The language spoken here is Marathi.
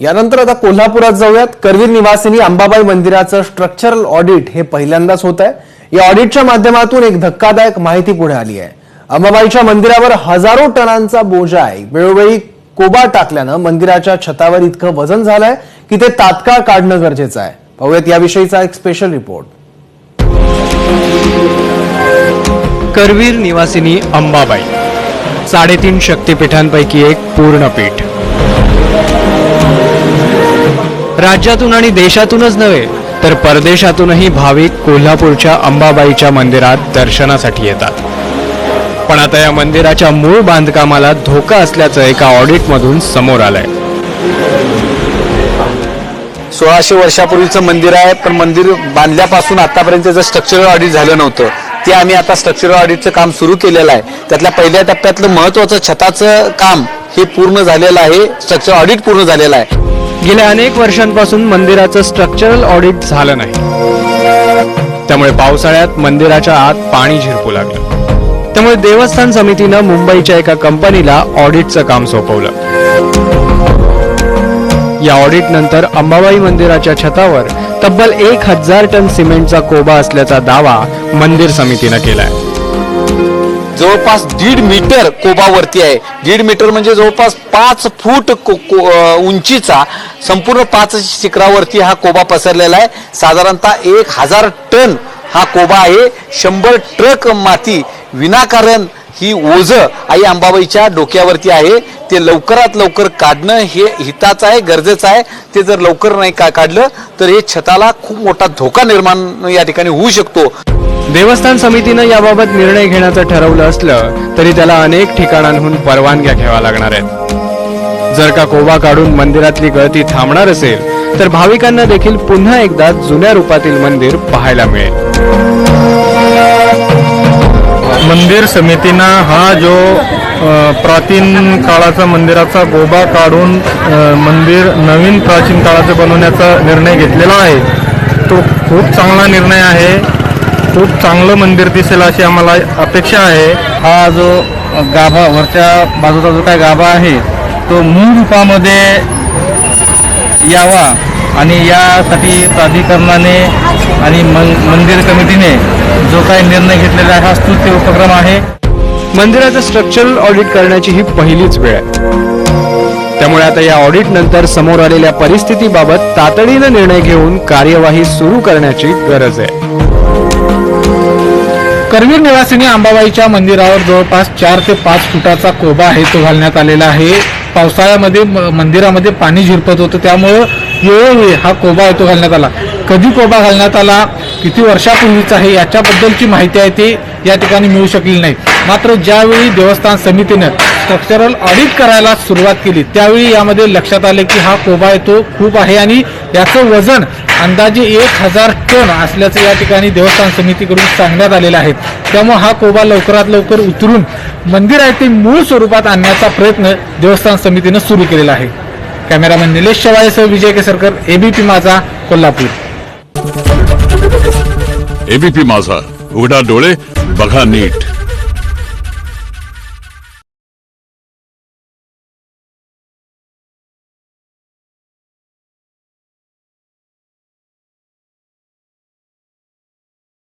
यानंतर आता कोल्हापुरात जाऊयात. करवीर निवासिनी अंबाबाई मंदिराचं स्ट्रक्चरल ऑडिट हे पहिल्यांदाच होत आहे. या ऑडिटच्या माध्यमातून एक धक्कादायक माहिती पुढे आली आहे. अंबाबाईच्या मंदिरावर हजारो टनांचा बोजा आहे. वेळोवेळी कोबा टाकल्यानं मंदिराच्या छतावर इतकं वजन झालंय की ते तात्काळ काढणं गरजेचं आहे. पाहूयात याविषयीचा एक स्पेशल रिपोर्ट करवीर निवासिनी अंबाबाई. साडेतीन शक्तिपीठांपैकी एक पूर्ण पीठ. राज्यातून आणि देशातूनच नव्हे तर परदेशातूनही भाविक कोल्हापूरच्या अंबाबाईच्या मंदिरात दर्शनासाठी येतात. पण आता या मंदिराच्या मूळ बांधकामाला धोका असल्याचं एका ऑडिटमधून समोर आलंय. सोळाशे वर्षापूर्वीचं मंदिर आहे पण मंदिर बांधल्यापासून आतापर्यंत त्याचं स्ट्रक्चरल ऑडिट झालं नव्हतं ते आम्ही आता स्ट्रक्चरल ऑडिटचं काम सुरू केलेलं आहे. त्यातल्या पहिल्या टप्प्यातलं महत्वाचं छताचं काम हे पूर्ण झालेलं आहे स्ट्रक्चर ऑडिट पूर्ण झालेलं आहे. गेल्या अनेक वर्षांपासून मंदिराचं स्ट्रक्चरल ऑडिट झालं नाही. त्यामुळे पावसाळ्यात मंदिराच्या आत पाणी झिरपू लागलं. त्यामुळे देवस्थान समितीनं मुंबईच्या एका कंपनीला ऑडिटचं काम सोपवलं. या ऑडिट नंतर अंबाबाई मंदिराच्या छतावर तब्बल एक हजार टन सिमेंटचा कोबा असल्याचा दावा मंदिर समितीनं केलाय. जवळपास दीड मीटर कोबावरती आहे. दीड मीटर म्हणजे जवळपास पाच फूट को- को- उंचीचा संपूर्ण पाच शिखरावरती हा कोबा पसरलेला आहे. साधारणतः एक हजार टन हा कोबा आहे. शंभर ट्रक माती विनाकारण ही ओझ आई अंबाबाईच्या डोक्यावरती आहे. ते लवकरात लवकर काढणं हे हिताचं आहे गरजेचं आहे. ते जर लवकर नाही का काढलं तर हे छताला खूप मोठा धोका निर्माण या ठिकाणी होऊ शकतो. देवस्थान समितीनं याबाबत निर्णय घेण्याचं ठरवलं असलं तरी त्याला अनेक ठिकाणांहून परवानग्या घ्याव्या लागणार आहेत. जर का कोबा काढून मंदिरातली गळती थांबणार असेल तर भाविकांना देखील पुन्हा एकदा जुन्या रूपातील मंदिर पाहायला मिळेल. मंदिर समितीनं हा जो प्राचीन काळाचा मंदिराचा गोबा काढून मंदिर नवीन प्राचीन काळाचं बनवण्याचा निर्णय घेतलेला आहे. तो खूप चांगला निर्णय आहे. खूप चांगलं मंदिर दिसेल अशी आम्हाला अपेक्षा आहे. हा जो गाभा वरच्या बाजूचा जो काय गाभा आहे तो मूळ रूपामध्ये यावा. आणि यासाठी प्राधिकरणाने आणि मंदिर कमिटीने जो काही निर्णय घेतलेला आहे हा स्तुत्य उपक्रम आहे. मंदिराचं स्ट्रक्चरल ऑडिट करण्याची ही पहिलीच वेळ आहे. त्यामुळे आता या ऑडिट नंतर समोर आलेल्या परिस्थितीबाबत तातडीनं निर्णय घेऊन कार्यवाही सुरू करण्याची गरज आहे. करवीर निवासिनी अंबाबाईच्या मंदिरावर जवळपास चार ते पाच फुटाचा कोबा आहे तो घालण्यात आलेला आहे. पावसाळ्यामध्ये म- मंदिरामध्ये पाणी झिरपत होतं. त्यामुळं वेळोवेळी हा कोबा येतो घालण्यात आला. कधी कोबा घालण्यात आला किती वर्षापूर्वीचा आहे याच्याबद्दलची माहिती आहे ती या ठिकाणी मिळू शकली नाही. मात्र ज्यावेळी देवस्थान समितीनं स्ट्रक्चरल ऑडिट करायला सुरुवात केली त्यावेळी यामध्ये लक्षात आले की हा कोबा येतो खूप आहे आणि याचं वजन अंदाजे एक हजार टन असल्याचं या ठिकाणी देवस्थान समितीकडून सांगण्यात आलेलं आहे. त्यामुळे हा कोबा लवकरात लवकर उतरून मंदिर आहे ते मूळ स्वरूपात आणण्याचा प्रयत्न देवस्थान समितीनं सुरू केलेला आहे. कॅमेरामॅन निलेश शेवाळेसह विजय केसरकर एबीपी माझा कोल्हापूर. एबीपी माझा. उघडा डोळे बघा नीट.